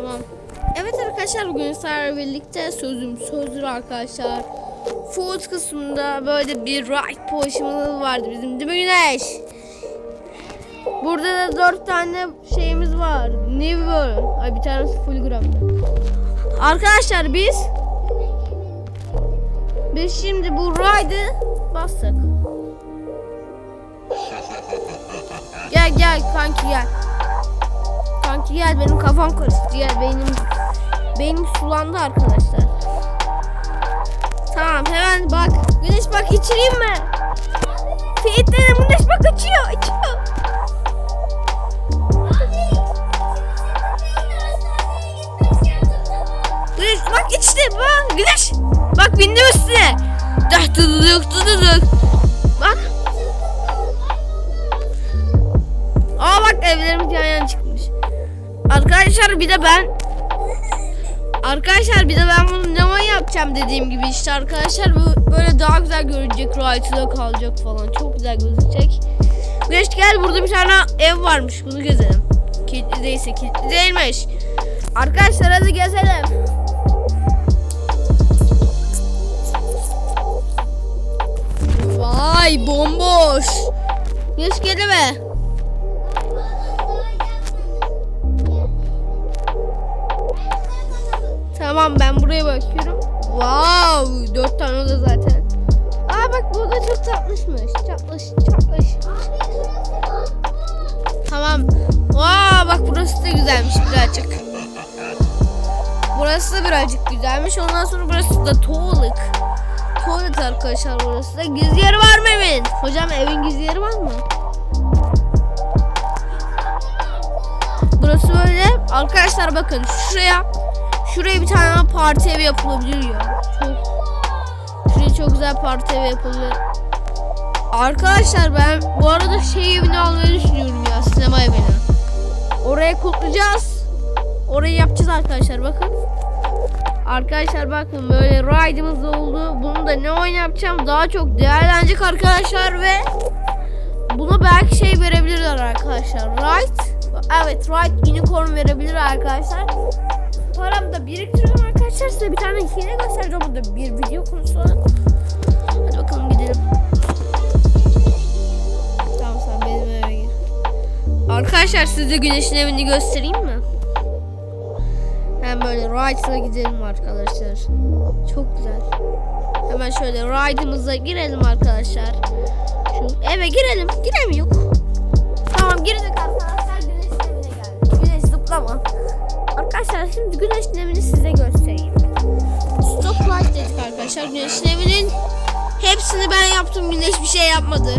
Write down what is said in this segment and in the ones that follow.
Tamam. Evet arkadaşlar bugün sizlerle birlikte sözüm sözdür arkadaşlar. Food kısmında böyle bir right potion'ımız vardı bizim değil mi Güneş? Burada da dört tane şeyimiz var. New World. Ay bir tanesi full gramda. Arkadaşlar biz biz şimdi bu ride'ı bastık. Gel gel kanki gel. Kanki gel benim kafam karıştı gel beynim beynim sulandı arkadaşlar. Tamam hemen bak güneş bak içireyim mi? Fiyitlerim güneş bak açıyor açıyor. Güneş bak içti bak güneş. Bak bindim üstüne. Dah tududuk tududuk. Bak. Aa bak evlerimiz yan yana çıkmış. Arkadaşlar bir de ben Arkadaşlar bir de ben bunu ne zaman yapacağım dediğim gibi işte arkadaşlar bu böyle daha güzel görünecek Right'da kalacak falan çok güzel gözükecek. Güneş gel burada bir tane ev varmış bunu gezelim. Kilitli değilse kilitli değilmiş. Arkadaşlar hadi gezelim. Vay bomboş. Güneş gelme. Tamam ben buraya bakıyorum. Wow, dört tane oda zaten. Aa bak bu da çok tatlışmış. Tatlış, tatlış. Tamam. Aa bak burası da güzelmiş birazcık. Burası da birazcık güzelmiş. Ondan sonra burası da tuvalet. Tuvalet arkadaşlar burası da. Gizli yeri var mı evin? Hocam evin gizli yeri var mı? Burası böyle. Arkadaşlar bakın şuraya Şuraya bir tane parti evi yapılabilir ya. Çok. Şuraya çok güzel parti evi yapılır. Arkadaşlar ben bu arada şey evini almayı düşünüyorum ya sinema evini. Oraya kutlayacağız. Orayı yapacağız arkadaşlar bakın. Arkadaşlar bakın böyle ride'ımız oldu. Bunu da ne oyun yapacağım daha çok değerlenecek arkadaşlar ve bunu belki şey verebilirler arkadaşlar. Ride. Evet ride unicorn verebilir arkadaşlar Size bir tane hile göstereceğim. Bu da bir video konusu. Hadi bakalım gidelim. Tamam sen benim eve gir. Arkadaşlar size güneşin evini göstereyim mi? Hem böyle ride'la gidelim arkadaşlar. Çok güzel. Hemen şöyle ride'ımıza girelim arkadaşlar. Şu eve girelim. Giremiyor. Tamam girdik arkadaşlar. Güneşin evine geldik. Güneş zıplama. Arkadaşlar şimdi güneşin evini size göstereyim. Stop light dedik arkadaşlar. Güneşin evinin hepsini ben yaptım. Güneş bir şey yapmadı.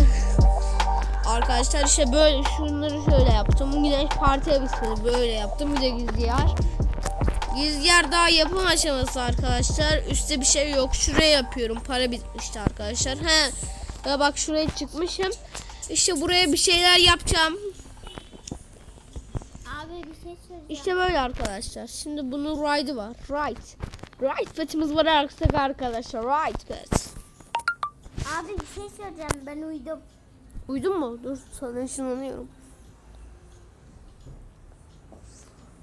Arkadaşlar işte böyle şunları şöyle yaptım. Güneş parti elbisesi böyle yaptım. Bir de gizli yer. Gizli yer daha yapım aşaması arkadaşlar. Üstte bir şey yok. Şuraya yapıyorum. Para bitmişti arkadaşlar. He. Ya bak şuraya çıkmışım. İşte buraya bir şeyler yapacağım. Şey söyleyeceğim. İşte böyle arkadaşlar. Şimdi bunun ride'ı var. Ride. Ride petimiz var arkadaşlar. Ride pet. Abi bir şey söyleyeceğim. Ben uyudum. Uydun mu? Dur sana ışınlanıyorum.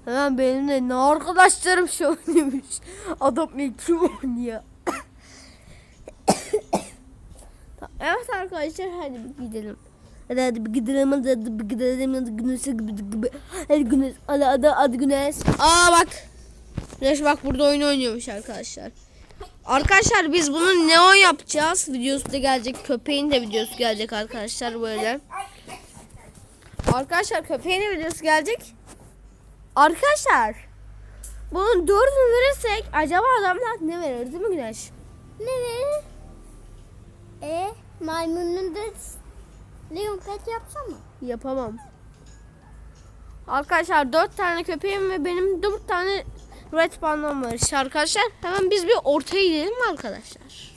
Hemen benim de ne arkadaşlarım şu oynuyormuş. Adam ne kim oynuyor? evet arkadaşlar hadi gidelim. Hadi gidelim hadi gidelim hadi gibi. Hadi güneş hadi hadi hadi güneş. Aa bak. Güneş bak burada oyun oynuyormuş arkadaşlar. Arkadaşlar biz bunu neon yapacağız. Videosu da gelecek. Köpeğin de videosu gelecek arkadaşlar böyle. Arkadaşlar köpeğin de videosu gelecek. Arkadaşlar bunun dördünü verirsek acaba adamlar ne verir değil mi Güneş? Ne ne? E maymunun da Leon pet yapsam mı? Yapamam. Arkadaşlar dört tane köpeğim ve benim dört tane red pandam var işte arkadaşlar. Hemen biz bir ortaya gidelim mi arkadaşlar?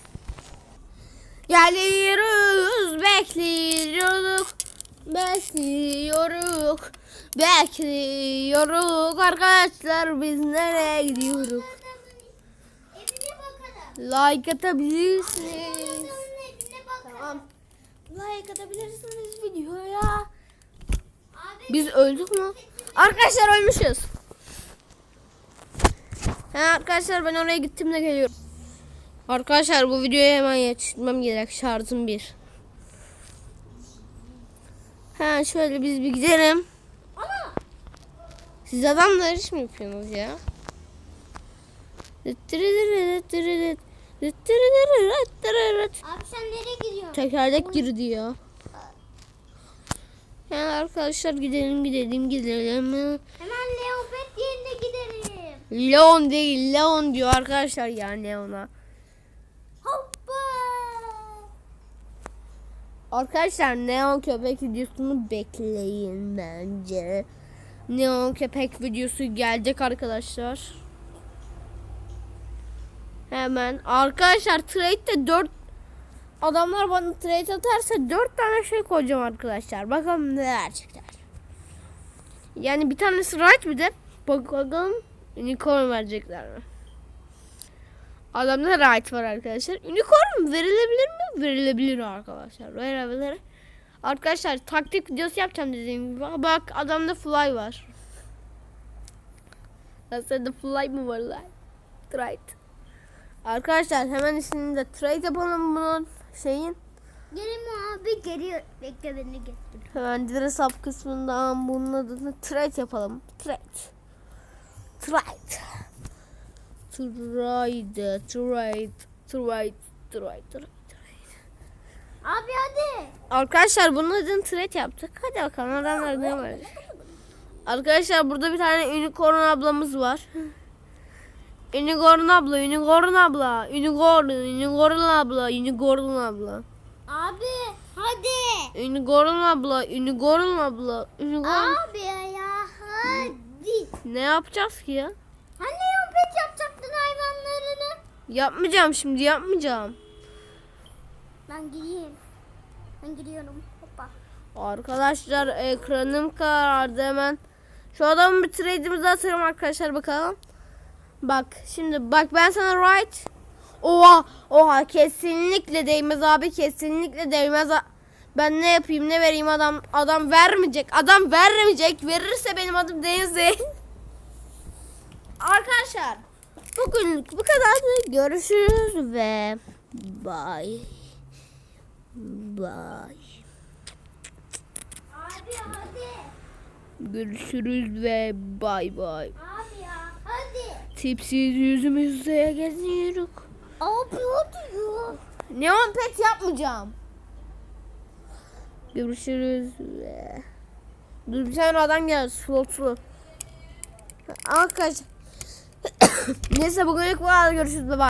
Geliyoruz, bekliyoruz, bekliyoruz, bekliyoruz arkadaşlar biz nereye gidiyoruz? Evine bakalım. Like atabilirsiniz. Like atabilirsiniz videoya. Biz öldük mü? Arkadaşlar ölmüşüz. He arkadaşlar ben oraya gittim de geliyorum. Arkadaşlar bu videoyu hemen yetiştirmem gerek. Şarjım bir. Ha şöyle biz bir gidelim. Ana. Siz adamlar iş mi yapıyorsunuz ya? Abi sen nereye gidiyorsun? Tekerlek girdi ya. Yani arkadaşlar gidelim gidelim gidelim. Hemen Leopet yerine gidelim. Leon değil Leon diyor arkadaşlar yani ona. Hoppa. Arkadaşlar Neon köpek videosunu bekleyin bence. Neon köpek videosu gelecek arkadaşlar. Hemen arkadaşlar trade'de 4 adamlar bana trade atarsa 4 tane şey koyacağım arkadaşlar. Bakalım ne verecekler. Yani bir tanesi right bir de bakalım unicorn verecekler mi? Adamda right var arkadaşlar. Unicorn verilebilir mi? Verilebilir arkadaşlar. Verebilir. Arkadaşlar taktik videosu yapacağım dediğim gibi. Bak adamda fly var. Aslında fly mı var lan? Trade. Arkadaşlar hemen ismini de trade yapalım bunun şeyin. Gelin abi geliyor. Bekle beni getir. Hemen dress up kısmından bunun adını trade yapalım. Trade. Trade. Trade. Trade. Trade. Trade. Trade. Abi hadi. Arkadaşlar bunun adını trade yaptık. Hadi bakalım adamlar ne var. Arkadaşlar burada bir tane unicorn ablamız var. Unicorn abla, unicorn abla, unicorn, unicorn abla, unicorn abla. Abi hadi. Unicorn abla, unicorn abla, unicorn. Abi ya hadi. Ne yapacağız ki ya? Hani Leopet yapacaktın hayvanlarını? Yapmayacağım şimdi yapmayacağım. Ben gideyim. Ben gidiyorum. Hoppa. Arkadaşlar ekranım karardı hemen. Şu adamın bir trade'imizi atarım arkadaşlar bakalım. Bak şimdi bak ben sana right. Oha oha kesinlikle değmez abi kesinlikle değmez. Ben ne yapayım ne vereyim adam adam vermeyecek. Adam vermeyecek. Verirse benim adım Deniz değil. Arkadaşlar bugünlük bu kadar. Görüşürüz ve bye. Bye. Abi hadi. Görüşürüz ve bay bay. Abi ya hadi. Tipsiz yüzümüzde geziyoruz. Abi ya. Neon pet yapmayacağım. Görüşürüz. Dur bir tane adam geldi slotlu. Arkadaşlar. Neyse bugünlük bu kadar görüşürüz. Bye bye.